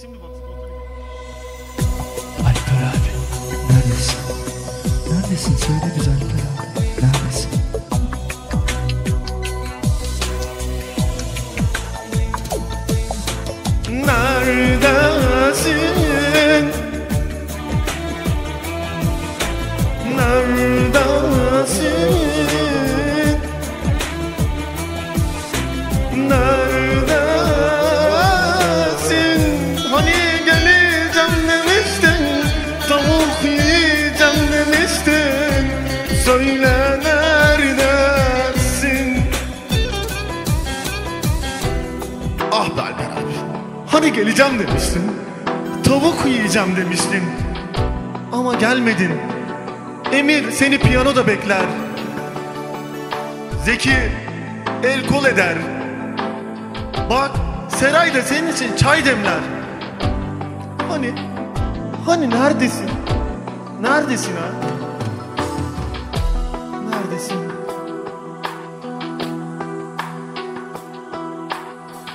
Şimdi bak. Alper abi neredesin? Neredesin söyle güzel Alper abi. Neredesin? Neredesin? Tavuk yiyeceğim demiştin Söyle neredesin? Ah be Alper abi. Hani geleceğim demiştin. Tavuk yiyeceğim demiştin. Ama gelmedin. Emir seni piyanoda bekler. Zeki el kol eder. Bak Seray da senin için çay demler. Hani, hani neredesin? Neredesin ha? Neredesin?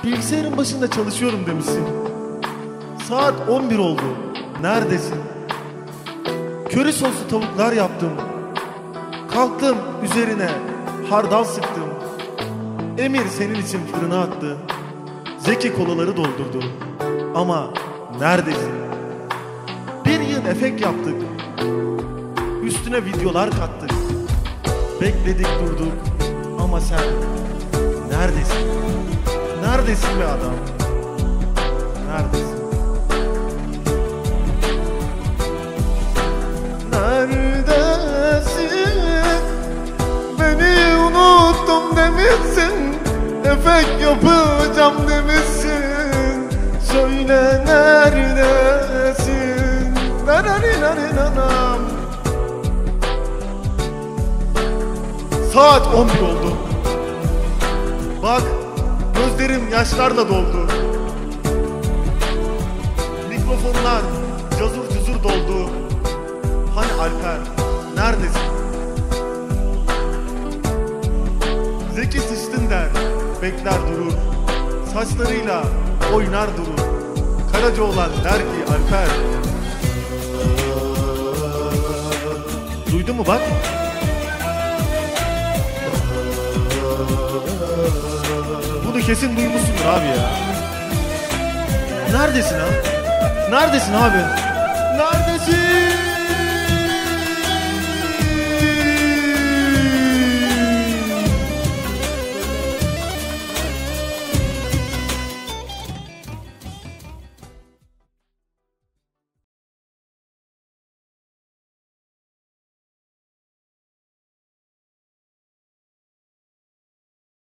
Bilgisayarın başında çalışıyorum demişsin. Saat 11 oldu. Neredesin? Köri soslu tavuklar yaptım. Kalktım üzerine hardal sıktım. Emir senin için fırına attı. Zeki kolaları doldurdu. Ama neredesin? Bir yıl efekt yaptık. Üstüne videolar kattık. Bekledik durduk. Ama sen neredesin? Neredesin be adam? Neredesin? Neredesin? Beni unuttum demişsin Efekt yapacağım demişsin Saat 11 oldu. Bak gözlerim yaşlarla doldu. Mikrofonlar cazur cuzur doldu. Hani Alper neredesin? Zeki sıçtın der bekler durur. Saçlarıyla oynar durur. Karaca olan der ki Alper. Duydu mu bak? Kesin duymuşsundur abi ya. Neredesin ha? Neredesin abi?